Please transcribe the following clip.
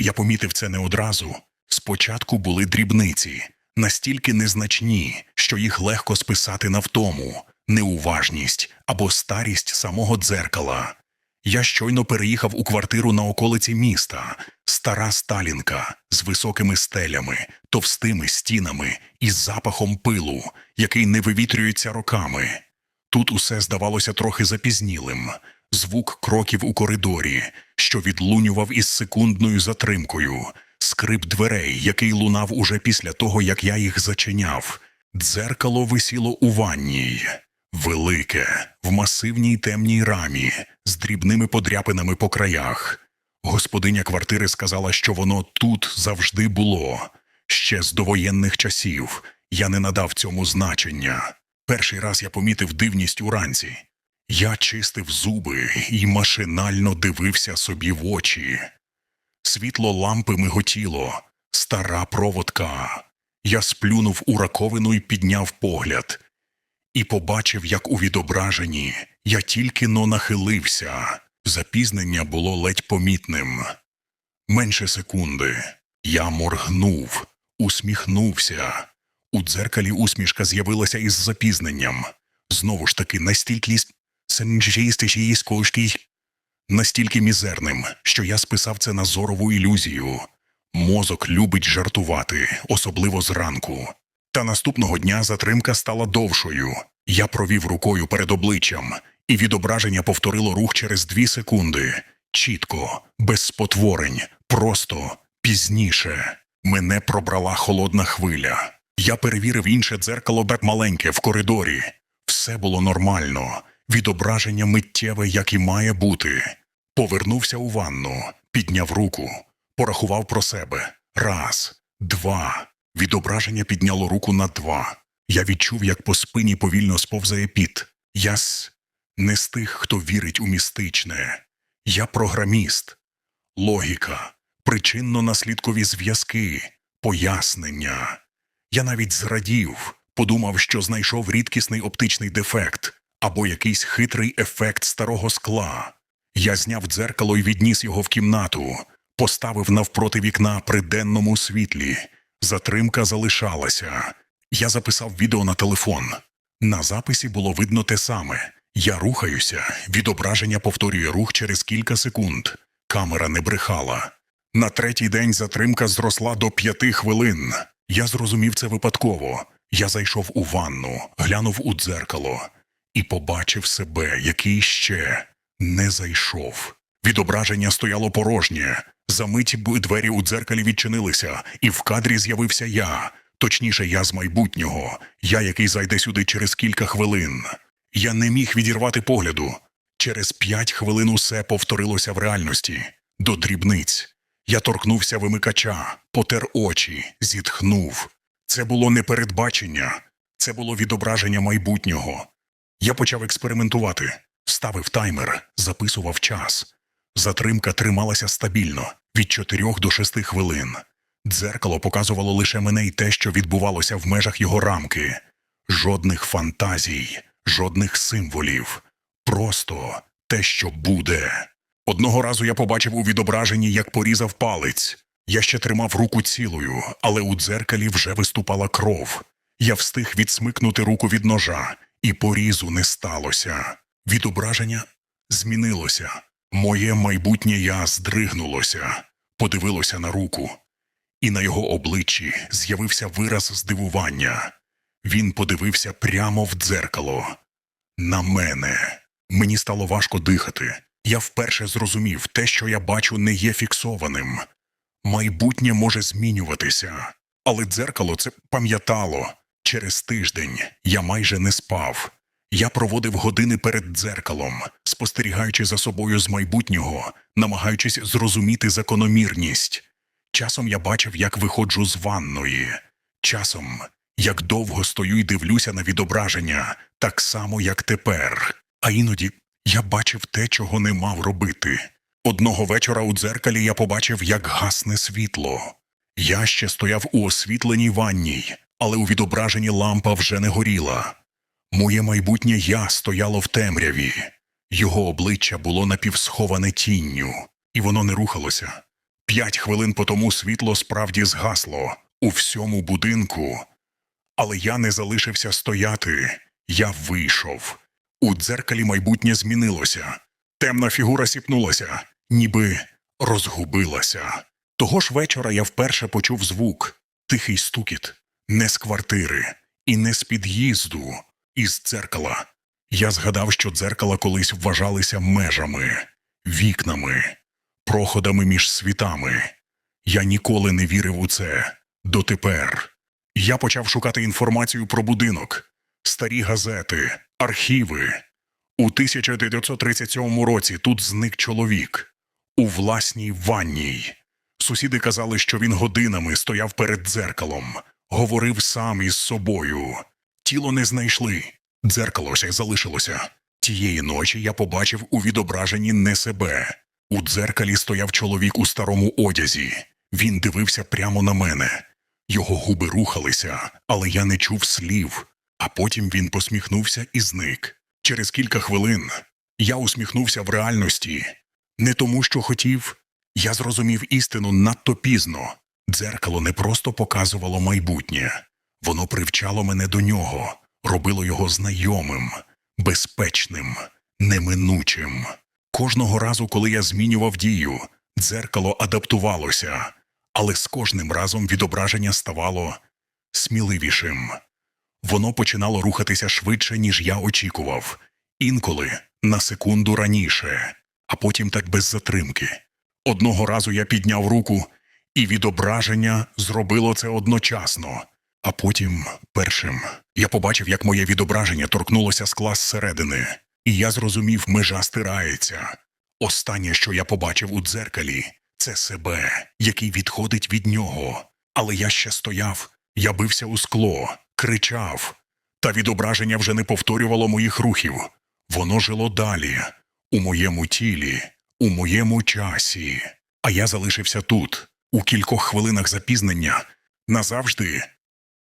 Я помітив це не одразу. Спочатку були дрібниці, настільки незначні, що їх легко списати на втому, неуважність або старість самого дзеркала. Я щойно переїхав у квартиру на околиці міста, стара сталінка з високими стелями, товстими стінами і запахом пилу, який не вивітрюється роками. Тут усе здавалося трохи запізнілим. Звук кроків у коридорі, що відлунював із секундною затримкою, скрип дверей, який лунав уже після того, як я їх зачиняв. Дзеркало висіло у ванній. Велике, в масивній темній рамі, з дрібними подряпинами по краях. Господиня квартири сказала, що воно тут завжди було. Ще з довоєнних часів я не надав цьому значення. Перший раз я помітив дивність уранці. Я чистив зуби і машинально дивився собі в очі. Світло лампи миготіло, стара проводка. Я сплюнув у раковину і підняв погляд. І побачив, як у відображенні я тільки но нахилився. Запізнення було ледь помітним. Менше секунди. Я моргнув, усміхнувся. У дзеркалі усмішка з'явилася із запізненням. Знову ж таки, настільки скошкий, настільки мізерним, що я списав це на зорову ілюзію. Мозок любить жартувати, особливо зранку. Та наступного дня затримка стала довшою. Я провів рукою перед обличчям, і відображення повторило рух через дві секунди. Чітко, без спотворень, просто пізніше. Мене пробрала холодна хвиля. Я перевірив інше дзеркало так маленьке в коридорі. Все було нормально, відображення миттєве, як і має бути. Повернувся у ванну, підняв руку, порахував про себе. Раз, два. Відображення підняло руку на два. Я відчув, як по спині повільно сповзає піт. Я с... не з тих, хто вірить у містичне. Я програміст. Логіка, причинно-наслідкові зв'язки, пояснення. Я навіть зрадів, подумав, що знайшов рідкісний оптичний дефект або якийсь хитрий ефект старого скла. Я зняв дзеркало і відніс його в кімнату, поставив навпроти вікна при денному світлі. Затримка залишалася. Я записав відео на телефон. На записі було видно те саме. Я рухаюся, відображення повторює рух через кілька секунд. Камера не брехала. На третій день затримка зросла до п'яти хвилин. Я зрозумів це випадково. Я зайшов у ванну, глянув у дзеркало і побачив себе, який ще не зайшов. Відображення стояло порожнє. Замить б- двері у дзеркалі відчинилися, і в кадрі з'явився я. Точніше, я з майбутнього, я, який зайде сюди через кілька хвилин. Я не міг відірвати погляду. Через п'ять хвилин усе повторилося в реальності до дрібниць. Я торкнувся вимикача, потер очі, зітхнув. Це було не передбачення, це було відображення майбутнього. Я почав експериментувати, ставив таймер, записував час. Затримка трималася стабільно від 4 до 6 хвилин. Дзеркало показувало лише мене й те, що відбувалося в межах його рамки. Жодних фантазій, жодних символів. Просто те, що буде. Одного разу я побачив у відображенні, як порізав палець. Я ще тримав руку цілою, але у дзеркалі вже виступала кров. Я встиг відсмикнути руку від ножа, і порізу не сталося. Відображення змінилося. Моє майбутнє я здригнулося, подивилося на руку, і на його обличчі з'явився вираз здивування. Він подивився прямо в дзеркало. На мене. Мені стало важко дихати. Я вперше зрозумів, те, що я бачу, не є фіксованим. Майбутнє може змінюватися, але дзеркало це пам'ятало. Через тиждень я майже не спав. Я проводив години перед дзеркалом, спостерігаючи за собою з майбутнього, намагаючись зрозуміти закономірність. Часом я бачив, як виходжу з ванної, часом, як довго стою і дивлюся на відображення, так само, як тепер. А іноді я бачив те, чого не мав робити. Одного вечора у дзеркалі я побачив, як гасне світло. Я ще стояв у освітленій ванній, але у відображенні лампа вже не горіла. Моє майбутнє я стояло в темряві. Його обличчя було напівсховане тінню, і воно не рухалося. П'ять хвилин по тому світло справді згасло у всьому будинку. Але я не залишився стояти. Я вийшов. У дзеркалі майбутнє змінилося. Темна фігура сіпнулася, ніби розгубилася. Того ж вечора я вперше почув звук тихий стукіт, не з квартири і не з під'їзду, із дзеркала. Я згадав, що дзеркала колись вважалися межами, вікнами, проходами між світами. Я ніколи не вірив у це дотепер. Я почав шукати інформацію про будинок, старі газети, архіви. У 1937 році тут зник чоловік у власній ванній. Сусіди казали, що він годинами стояв перед дзеркалом, говорив сам із собою. Тіло не знайшли, дзеркало ще залишилося. Тієї ночі я побачив у відображенні не себе. У дзеркалі стояв чоловік у старому одязі. Він дивився прямо на мене. Його губи рухалися, але я не чув слів. А потім він посміхнувся і зник. Через кілька хвилин я усміхнувся в реальності. Не тому, що хотів, я зрозумів істину надто пізно. Дзеркало не просто показувало майбутнє, воно привчало мене до нього, робило його знайомим, безпечним, неминучим. Кожного разу, коли я змінював дію, дзеркало адаптувалося, але з кожним разом відображення ставало сміливішим. Воно починало рухатися швидше, ніж я очікував, інколи на секунду раніше, а потім так без затримки. Одного разу я підняв руку, і відображення зробило це одночасно. А потім, першим, я побачив, як моє відображення торкнулося скла зсередини, і я зрозумів, межа стирається. Останнє, що я побачив у дзеркалі, це себе, який відходить від нього. Але я ще стояв, я бився у скло, кричав, та відображення вже не повторювало моїх рухів. Воно жило далі, у моєму тілі, у моєму часі. А я залишився тут, у кількох хвилинах запізнення, назавжди